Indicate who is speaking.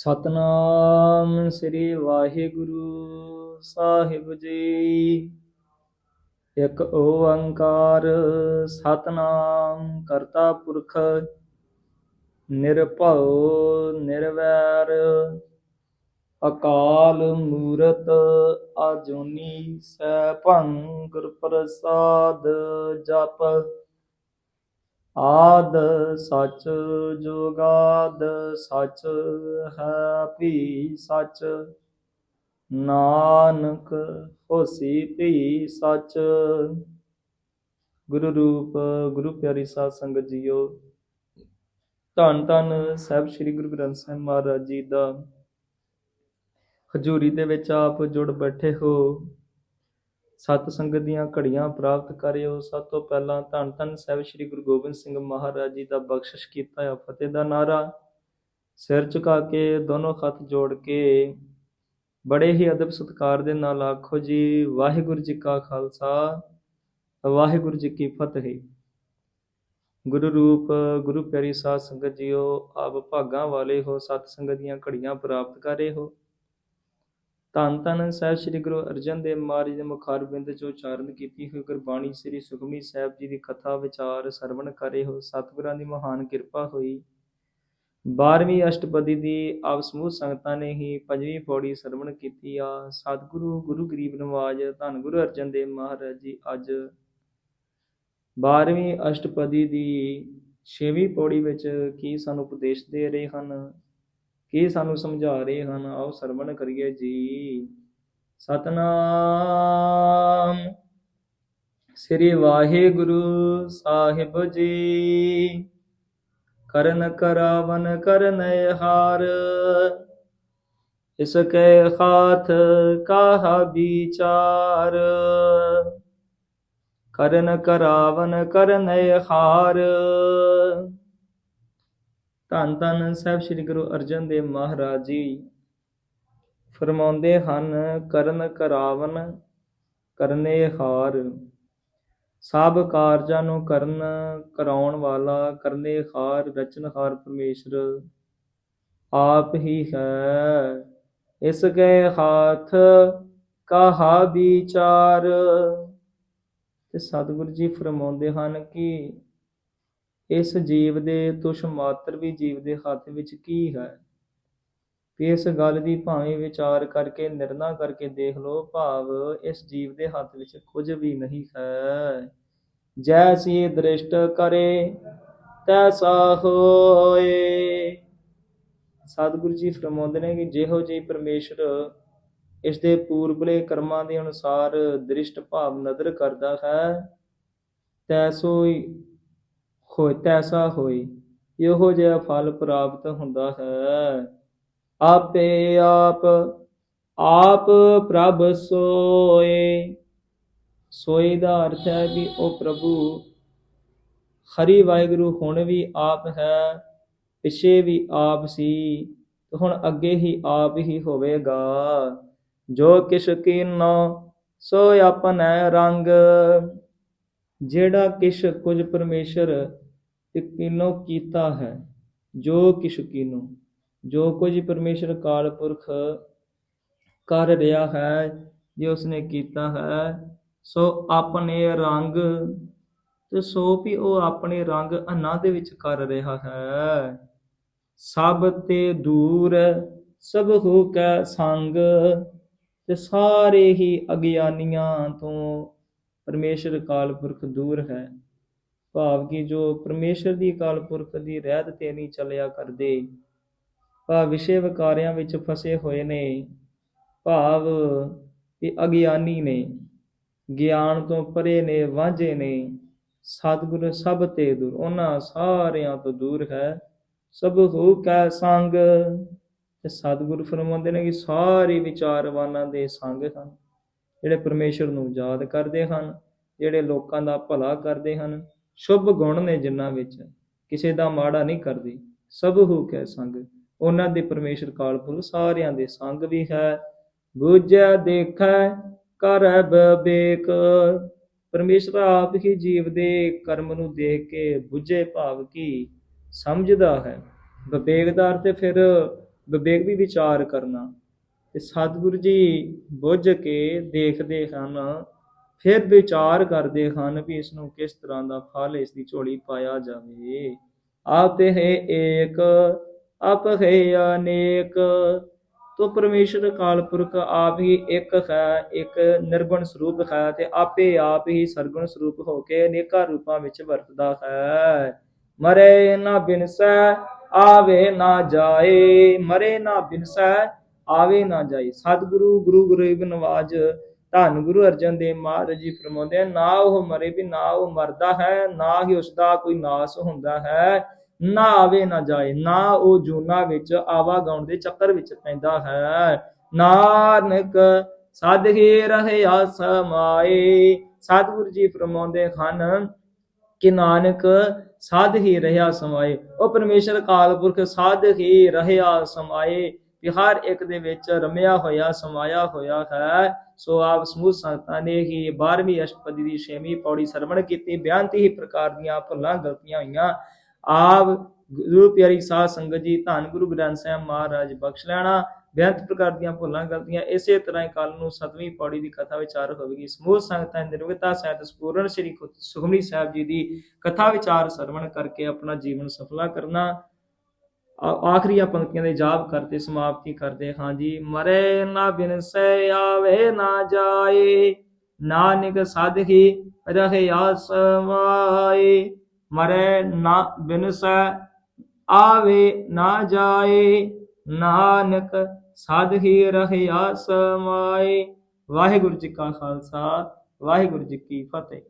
Speaker 1: ਸਤਨਾਮ ਸ੍ਰੀ ਵਾਹਿਗੁਰੂ ਸਾਹਿਬ ਜੀ। ਇੱਕ ਓੰਕਾਰ ਸਤਨਾਮ ਕਰਤਾ ਪੁਰਖ, ਨਿਰਭਉ ਨਿਰਵੈਰ, ਅਕਾਲ ਮੂਰਤ ਆਜੂਨੀ ਸੈਭੰ ਗੁਰ ਪ੍ਰਸਾਦ ਜਪ। ਆਦ ਸੱਚ ਜੁਗਾਦ ਸੱਚ ਹੈ ਭੀ ਸੱਚ। ਨਾਨਕ ਹੋਸੀ ਭੀ ਸੱਚ। ਗੁਰੂ ਰੂਪ, ਗੁਰੂ ਪਿਆਰੀ ਸਾਧ ਸੰਗਤ ਜੀਓ। ਧੰਨ ਧੰਨ ਸਾਹਿਬ ਸ੍ਰੀ ਗੁਰੂ ਗ੍ਰੰਥ ਸਾਹਿਬ ਮਹਾਰਾਜ ਜੀ ਦਾ। ਹਜ਼ੂਰੀ ਦੇ ਵਿੱਚ ਆਪ ਜੁੜ ਬੈਠੇ ਹੋ। ਸਤ ਸੰਗਤ ਦੀਆਂ ਘੜੀਆਂ ਪ੍ਰਾਪਤ ਕਰਿਓ। ਸਭ ਤੋਂ ਪਹਿਲਾਂ ਧੰਨ ਧੰਨ ਸਾਹਿਬ ਸ੍ਰੀ ਗੁਰੂ ਗੋਬਿੰਦ ਸਿੰਘ ਮਹਾਰਾਜ ਜੀ ਦਾ ਬਖਸ਼ਿਸ਼ ਕੀਤਾ ਹੋਇਆ ਫਤਿਹ ਦਾ ਨਾਰਾ ਸਿਰ ਝੁਕਾ ਕੇ ਦੋਨੋਂ ਹੱਥ ਜੋੜ ਕੇ ਬੜੇ ਹੀ ਅਦਬ ਸਤਕਾਰ ਦੇ ਨਾਲ ਆਖੋ ਜੀ, ਵਾਹਿਗੁਰੂ ਜੀ ਕਾ ਖਾਲਸਾ, ਵਾਹਿਗੁਰੂ ਜੀ ਕੀ ਫਤਿਹ। ਗੁਰੂ ਰੂਪ, ਗੁਰੂ ਪਿਆਰੀ ਸਾਧ ਸੰਗਤ ਜੀਓ, ਆਪ ਭਾਗਾਂ ਵਾਲੇ ਹੋ, ਸਤ ਸੰਗਤ ਦੀਆਂ ਘੜੀਆਂ ਪ੍ਰਾਪਤ ਕਰੇ ਹੋ। ਧੰਨ ਧੰਨ ਸਾਹਿਬ ਸ੍ਰੀ ਗੁਰੂ ਅਰਜਨ ਦੇਵ ਮਹਾਰਾਜ ਦੇ ਮੁਖਾਰ ਬਿੰਦ ਚ ਉਚਾਰਨ ਕੀਤੀ ਹੋਈ ਗੁਰਬਾਣੀ ਸ੍ਰੀ ਸੁਖਮਨੀ ਸਾਹਿਬ ਜੀ ਦੀ ਕਥਾ ਵਿਚਾਰ ਸਰਵਣ ਕਰੇ ਹੋ ਸਤਿਗੁਰਾਂ ਦੀ ਮਹਾਨ ਕਿਰਪਾ ਹੋਈ। 12ਵੀਂ ਅਸ਼ਟਪਦੀ ਦੀ ਆਪ ਸਮੂਹ ਸੰਗਤਾਂ ਨੇ ਹੀ ਪੰਜਵੀਂ ਪੌੜੀ ਸਰਵਣ ਕੀਤੀ ਆ। ਸਤਿਗੁਰੂ, ਗੁਰੂ ਗਰੀਬ ਨਵਾਜ, ਧੰਨ ਗੁਰੂ ਅਰਜਨ ਦੇਵ ਮਹਾਰਾਜ ਜੀ, ਅੱਜ 12ਵੀਂ ਅਸ਼ਟਪਦੀ ਦੀ 6ਵੀਂ ਪੌੜੀ ਵਿੱਚ ਕੀ ਸਾਨੂੰ ਉਪਦੇਸ਼ ਦੇ ਰਹੇ ਹਨ? ਕੀ ਸਾਨੂੰ ਸਮਝਾ ਰਹੇ ਹਨ? ਆਓ ਸਰਵਣ ਕਰੀਏ ਜੀ। ਸਤਨਾਮ। ਸ੍ਰੀ ਵਾਹਿਗੁਰੂ ਸਾਹਿਬ ਜੀ। ਕਰਨ ਕਰਾਵਨ ਕਰਨ ਹਾਰ। ਇਸ ਕੈ ਹਾਥ ਕਾਹਾ ਵਿਚਾਰ। ਕਰਨ ਕਰਾਵਨ ਕਰਨ ਹਾਰ। ਧੰਨ ਧੰਨ ਸਾਹਿਬ ਸ੍ਰੀ ਗੁਰੂ ਅਰਜਨ ਦੇਵ ਮਹਾਰਾਜ ਜੀ। ਫਰਮਾਉਂਦੇ ਹਨ, ਕਰਨ ਕਰਾਵਨ, ਕਰਨੇ ਹਾਰ। ਸਭ ਕਾਰਜਾਂ ਨੂੰ ਕਰਨ, ਕਰਾਉਣ ਵਾਲਾ, ਕਰਨੇ ਹਾਰ ਰਚਨਹਾਰ ਪਰਮੇਸ਼ਰ, ਆਪ ਹੀ ਹੈ। ਇਸ ਕੇ ਹਾਥ, ਕਹਾ ਵਿਚਾਰ। ਤੇ ਸਤਿਗੁਰੂ ਜੀ ਫਰਮਾਉਂਦੇ ਹਨ ਕਿ ਇਸ ਜੀਵ ਦੇ ਤੁਸ਼ ਮਾਤਰ ਵੀ ਜੀਵ ਦੇ ਹੱਥ ਵਿੱਚ ਕੀ ਹੈ? ਇਸ ਗੱਲ ਦੀ ਭਾਵੇਂ ਵਿਚਾਰ ਕਰਕੇ, ਨਿਰਣਾ ਕਰਕੇ ਦੇਖ ਲਓ, ਭਾਵ ਇਸ ਜੀਵ ਦੇ ਹੱਥ ਵਿੱਚ ਕੁਝ ਵੀ ਨਹੀਂ ਹੈ। ਜੈਸੀ ਦ੍ਰਿਸ਼ਟ ਕਰੇ, ਤੈਸਾ ਹੋਏ। ਸਤਿਗੁਰੂ ਜੀ ਫਰਮਾਉਂਦੇ ਨੇ ਕਿ ਜਿਹੋ ਜਿਹੀ ਪਰਮੇਸ਼ਰ ਇਸ ਦੇ ਪੂਰਬਲੇ ਕਰਮਾਂ ਦੇ ਅਨੁਸਾਰ ਦ੍ਰਿਸ਼ਟ ਭਾਵ ਨਦਰ ਕਰਦਾ ਹੈ, ਤੈਸੋ ਹੀ ਹੋਏ ਤੈਸਾ ਹੋਈ, ਇਹੋ ਜਿਹਾ ਫਲ ਪ੍ਰਾਪਤ ਹੁੰਦਾ ਹੈ। ਆਪੇ ਆਪ ਆਪ ਪ੍ਰਭ ਸੋਏ। ਸੋਈ ਦਾ ਅਰਥ ਹੈ ਕਿ ਉਹ ਪ੍ਰਭੂ, ਹਰੀ ਵਾਹਿਗੁਰੂ ਹੁਣ ਵੀ ਆਪ ਹੈ, ਪਿਛੇ ਵੀ ਆਪ ਸੀ, ਤੇ ਹੁਣ ਅੱਗੇ ਹੀ ਆਪ ਹੀ ਹੋਵੇਗਾ। ਜੋ ਕਿਛ ਕੀਨੋ, ਸੋ ਆਪਣੈ ਰੰਗ। ਜਿਹੜਾ ਕਿਛ ਕੁਝ ਪਰਮੇਸ਼ਰ ਤੇ ਕੀਨੋ ਕੀਤਾ ਹੈ? ਜੋ ਕਿਛ ਕੀਨੋ ਜੋ ਕੁਝ ਪਰਮੇਸ਼ਰ ਕਾਲ ਪੁਰਖ ਕਰ ਰਿਹਾ ਹੈ, ਜੇ ਉਸਨੇ ਕੀਤਾ ਹੈ, ਸੋ ਆਪਣੇ ਰੰਗ ਤੇ ਸੋ ਵੀ ਉਹ ਆਪਣੇ ਰੰਗ ਅਨਾ ਦੇ ਵਿੱਚ ਕਰ ਰਿਹਾ ਹੈ। ਸਭ ਤੇ ਦੂਰ ਸਭ ਹੋ ਕੈ ਸੰਗ ਤੇ ਸਾਰੇ ਹੀ ਅਗਿਆਨੀਆਂ ਤੋਂ ਪਰਮੇਸ਼ਰ ਕਾਲ ਪੁਰਖ ਦੂਰ ਹੈ। ਭਾਵ ਕਿ ਜੋ ਪਰਮੇਸ਼ਰ ਦੀ ਅਕਾਲ ਪੁਰਖ ਦੀ ਰਹਿਤ ਤੇ ਨਹੀਂ ਚੱਲਿਆ ਕਰਦੇ, ਭਾਵ ਵਿਸ਼ੇ ਵਿਕਾਰਿਆਂ ਵਿੱਚ ਫਸੇ ਹੋਏ ਨੇ, ਭਾਵ ਇਹ ਅਗਿਆਨੀ ਨੇ, ਗਿਆਨ ਤੋਂ ਪਰੇ ਨੇ, ਵਾਂਝੇ ਨੇ, ਸਤਿਗੁਰ ਸਭ ਤੇ ਦੂਰ, ਉਹਨਾਂ ਸਾਰਿਆਂ ਤੋਂ ਦੂਰ ਹੈ, ਸਭ ਹੋ ਕੈ ਸੰਗ, ਤੇ ਸਤਿਗੁਰ ਫਰਮਾਉਂਦੇ ਨੇ ਕਿ ਸਾਰੇ ਵਿਚਾਰਵਾਨਾਂ ਦੇ ਸੰਗ ਹਨ, ਜਿਹੜੇ ਪਰਮੇਸ਼ਰ ਨੂੰ ਯਾਦ ਕਰਦੇ ਹਨ, ਜਿਹੜੇ ਲੋਕਾਂ ਦਾ ਭਲਾ ਕਰਦੇ ਹਨ ਸ਼ੁਭ ਗੁਣ ਨੇ ਜਿਨ੍ਹਾਂ ਵਿੱਚ ਕਿਸੇ ਦਾ ਮਾੜਾ ਨਹੀਂ ਕਰਦੀ। ਸਭ ਹੋ ਕੈ ਸੰਗ, ਉਹਨਾਂ ਦੇ ਪਰਮੇਸ਼ਰ ਕਾਲਪੁਰ ਸਾਰਿਆਂ ਦੇ ਸੰਗ ਵੀ ਹੈ। ਬੁਝੈ ਦੇਖੈ, ਕਰੈ ਬੇਕ ਪਰਮੇਸ਼ਰ ਆਪ ਹੀ ਜੀਵ ਦੇ ਕਰਮ ਨੂੰ ਦੇਖ ਕੇ ਬੁਝੇ ਭਾਵ ਕੀ ਸਮਝਦਾ ਹੈ। ਵਿਵੇਕ ਤੇ ਫਿਰ ਵਿਵੇਕ ਵੀ ਵਿਚਾਰ ਕਰਨਾ। ਤੇ ਸਤਿਗੁਰੂ ਜੀ ਬੁੱਝ ਕੇ ਦੇਖਦੇ ਹਨ ਫਿਰ ਵਿਚਾਰ ਕਰਦੇ ਹਨ ਵੀ ਇਸ ਨੂੰ ਕਿਸ ਤਰ੍ਹਾਂ ਦਾ ਫਲ ਇਸ ਦੀ ਝੋਲੀ ਪਾਇਆ ਜਾਵੇ। ਆਪ ਹੈ ਏਕ, ਆਪ ਹੈ ਅਨੇਕ। ਤੋ ਪਰਮੇਸ਼ਰ ਕਾਲ ਪੁਰਖ ਆਪ ਹੀ ਇੱਕ ਹੈ, ਇੱਕ ਨਿਰਗੁਣ ਸਰੂਪ ਹੈ ਤੇ ਆਪੇ ਆਪ ਹੀ ਸਰਗੁਣ ਸਰੂਪ ਹੋ ਕੇ ਅਨੇਕਾਂ ਰੂਪਾਂ ਵਿੱਚ ਵਰਤਦਾ ਹੈ। ਮਰੇ ਨਾ ਬਿਨਸੈ, ਆਵੇ ਨਾ ਜਾਏ। ਮਰੇ ਨਾ ਬਿਨਸੈ, ਆਵੇ ਨਾ ਜਾਏ। ਸਤਿਗੁਰੂ, ਗੁਰੂ ਗਰੀਬ ਨਵਾਜ ਧੰਨ ਗੁਰੂ ਅਰਜਨ ਦੇਵ ਮਹਾਰਾਜ ਜੀ ਫਰਮਾਉਂਦੇ ਹਨ, ਨਾ ਉਹ ਮਰੇ ਵੀ ਨਾ ਉਹ ਮਰਦਾ ਹੈ ਨਾ ਹੀ ਉਸ ਦਾ ਕੋਈ ਨਾਸ ਹੁੰਦਾ ਹੈ ਨਾ ਆਵੇ ਨਾ ਜਾਏ ਨਾ ਉਹ ਜੂਨਾ ਵਿੱਚ ਆਵਾਗਾਉਣ ਦੇ ਚੱਕਰ ਵਿੱਚ ਪੈਂਦਾ ਹੈ। ਨਾਨਕ ਸਦ ਹੀ ਰਹਿਆ ਸਮਾਏ ਸਤਿਗੁਰੂ ਜੀ ਫਰਮਾਉਂਦੇ ਹਨ ਕਿ ਨਾਨਕ ਸਾਧ ਹੀ ਰਹਾ ਸਮਾਏ ਉਹ ਪਰਮੇਸ਼ਰ ਕਾਲ ਪੁਰਖ ਸਾਧ ਹੀ ਰਹਾ ਸਮਾਏ ਕਿ ਹਰ ਇੱਕ ਦੇ ਵਿੱਚ ਰਮਿਆ ਹੋਇਆ, ਸਮਾਇਆ ਹੋਇਆ ਹੈ। ਸੋ ਆਪ ਸਮੂਹ ਸੰਗਤਾਂ ਨੇ ਹੀ 12ਵੀਂ ਅਸ਼ਟਪਦੀ ਦੀ 6ਵੀਂ ਪੌੜੀ ਸਰਵਣ ਕੀਤੀ। ਬਿਆਨਤੀ ਹੀ ਪ੍ਰਕਾਰ ਦੀਆਂ ਭੁੱਲਾਂ ਗਲਤੀਆਂ ਹੋਈਆਂ। ਆਪ ਗੁਰੂ ਪਿਆਰੀ ਸਾਧ ਸੰਗਤ ਜੀ, ਧੰਨ ਗੁਰੂ ਗ੍ਰੰਥ ਸਾਹਿਬ ਮਹਾਰਾਜ ਬਖਸ਼ ਲੈਣਾ। ਬੇਅੰਤ ਪ੍ਰਕਾਰ ਦੀਆਂ ਭੁੱਲਾਂ ਗਲਤੀਆਂ ਇਸੇ ਤਰ੍ਹਾਂ ਹੀ ਕੱਲ ਨੂੰ ਸਤਵੀਂ ਪੌੜੀ ਦੀ ਕਥਾ ਵਿਚਾਰ ਹੋਵੇਗੀ ਸਮੂਹ ਸੰਗਤਾਂ ਦੀ ਨਿਰਵਿਤਾ ਸਹਿਤ ਸਪੂਰਨ ਸ੍ਰੀ ਸੁਖਮਨੀ ਸਾਹਿਬ ਜੀ ਦੀ ਕਥਾ ਵਿਚਾਰ ਸਰਵਣ ਕਰਕੇ ਆਪਣਾ ਜੀਵਨ ਸਫਲਾ ਕਰਨਾ। ਆਖਰੀਆਂ ਪੰਕਤੀਆਂ ਦੇ ਜਾਪ ਕਰਦੇ, ਸਮਾਪਤੀ ਕਰਦੇ ਹਾਂ ਜੀ। ਮਰੇ ਨਾ ਬਿਨਸੈ ਆਵੇ ਨਾ ਜਾਏ, ਨਾਨਕ ਸਾਧੀ ਰਹਿਆ ਸਮਾਏ ਮਰੇ ਨਾ ਬਿਨਸੈ ਆਵੇ ਨਾ ਜਾਏ, ਨਾਨਕ ਸਾਧੀ ਰਹੇ ਆਸਮਾਏ ਵਾਹਿਗੁਰੂ ਜੀ ਕਾ ਖਾਲਸਾ, ਵਾਹਿਗੁਰੂ ਜੀ ਕੀ ਫਤਿਹ।